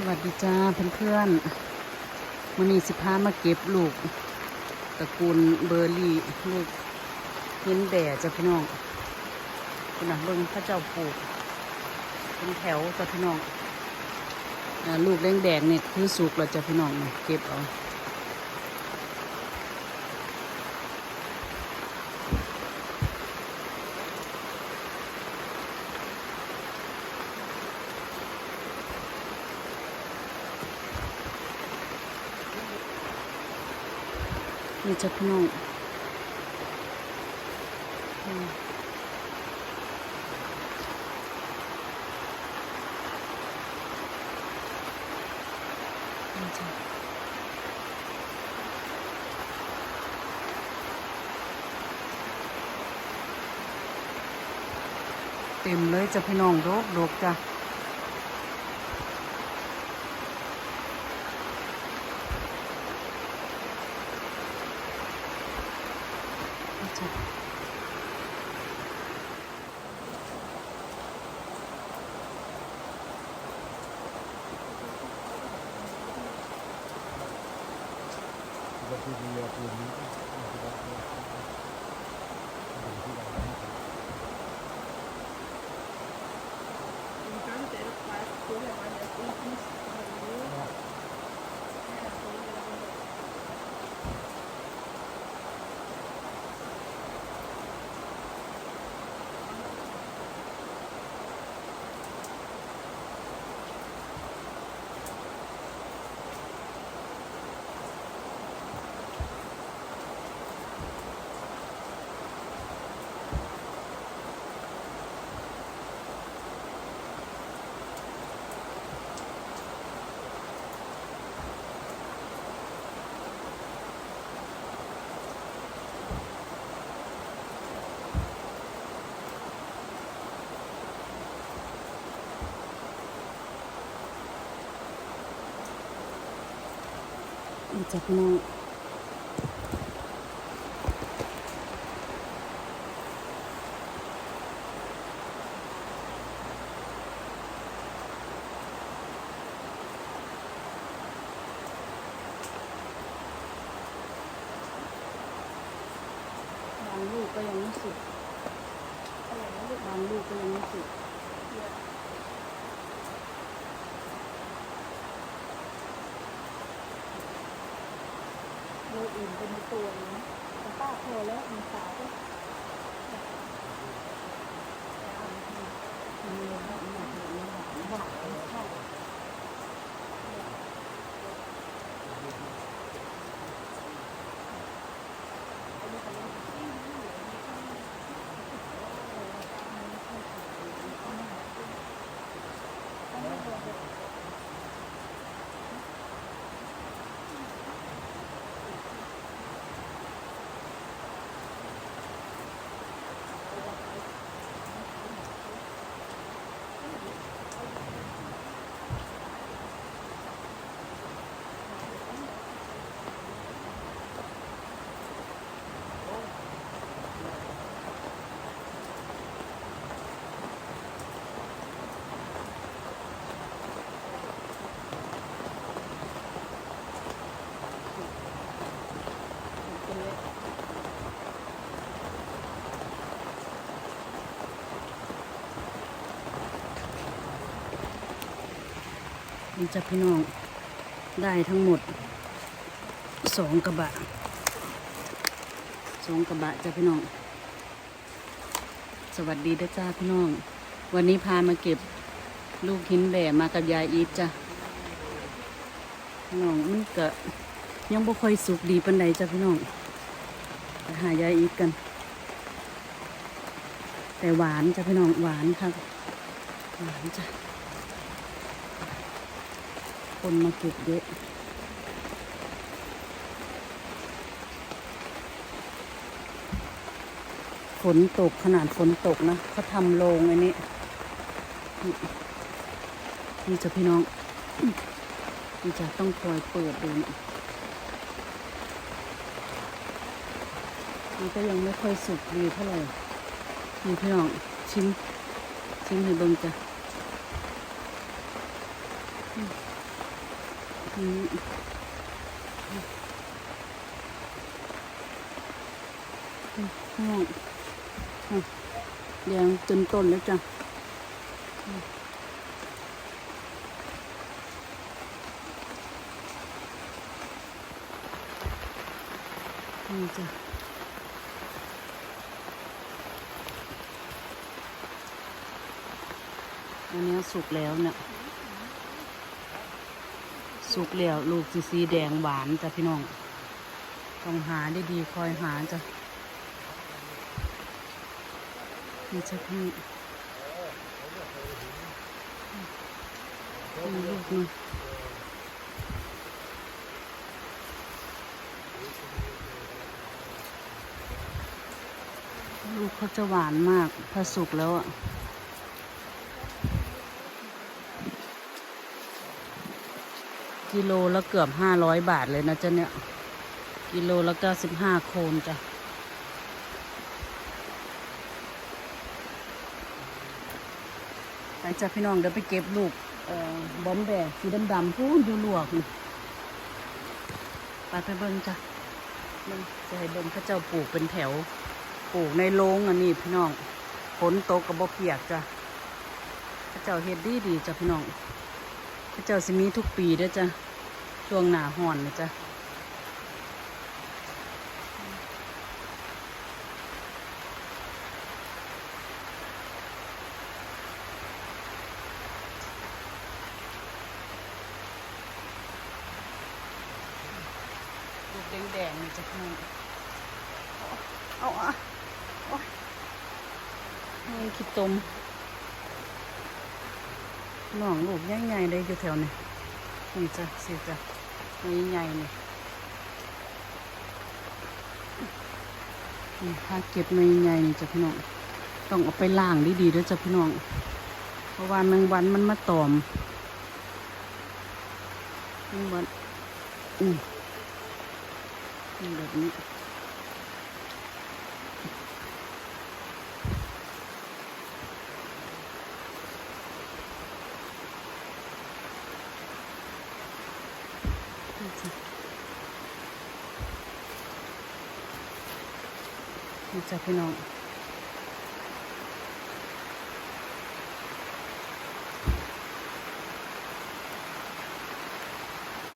สวัสดีจ้าเพื่อนๆมันนี้สิพามาเก็บลูกตระกูลเบอร์รี่ลูกเห็นแด่จ้ะพี่น้องคุณนะเบิ้งพระเจ้าปลูกเป็นแถวจ้ะพี่น้องลูกแดงๆเนี่ยคือสุกแล้วจ้ะพี่น้องเก็บเอา นี่จ้ะพี่น้องเต็มเลยจ้ะพี่น้องโดกโดกจ้ะ Sisi 民主 นี่จ้ะพี่น้องบางลูกก็ยังไม่สุกบางลูกก็ยังไม่สุก อื่นเป็นตัวนี้แต่ป้าโทรแล้วมีสาวก็ นี่จะพี่น้อง ได้ทั้งหมดสองกระบะสองกระบะจ้ะพี่น้อง สวัสดีด้วยจ้าพี่น้อง วันนี้พามาเก็บลูกหินแบ่มากับยายอีทจ้ะน้องมันก็ยังบ่ค่อยสุกดีปันใดจ้ะพี่น้องไปหายายอีทกัน แต่หวานจ้ะพี่น้องหวานค่ะหวานจ้ะ คนมาเก็บเยอะฝนตกขนาดฝนตกนะเขาทำโรงอันนี้ นี่จะพี่น้องนี่จะต้องคอยเปิดดูนะมันก็ยังไม่ค่อยสุกดีเท่าไหร่นี่พี่น้องชิมชิมให้เบิ่งจ้ะ นี่อืมอืมแดงจนต้นแล้วจ้ะอืมนี่จ้ะอันนี้สุกแล้วเนี่ย สุกแล้วลูกสีสีแดงหวานจ้ะพี่น้อง ต้องหาได้ดีๆคอยหาจ้ะนี่จ้ะพี่นี่ลูกนี่ลูกเขาจะหวานมาก ถ้าสุกแล้วอะ กิโลละเกือบห้าร้อยบาทเลยนะจ๊ะเนี่ย กิโลละเก้าสิบห้าโคนจ้ะไปจ้ะพี่น้องเดี๋ยวไปเก็บลูกบอมแบสีดำๆพูนดูลวกนี่ไปไปเบิ้งจ้ะเบิ่งจะให้เบิ้งข้าเจ้าปลูกเป็นแถว ปลูกในโรงอันนี้พี่น้องฝนตกกับบ่เปียกจ้ะข้าเจ้าเฮ็ดดีดีจ้ะพี่น้องข้าเจ้าสิมีทุกปีด้อจ้ะ ช่วงหนาห่อนนะจ๊ะลูกแดงๆนี่จ้ะพี่น้องเอาเอาอะโอ้ยนี่ขี้ตมน้องลูกใหญ่ๆเลยอยู่แถวนี้นี่จ้ะสิจ้ะ นี่ใหญ่นี่นี่ถ้าเก็บในใหญ่นี่จ้ะพี่น้อง ต้องเอาไปล่างดีๆด้วยจ้ะพี่น้อง เพราะว่าแมงวันมันมาตอมแมงวันอืมแบบนี้จ้ะนี่ จ้ะพี่น้อง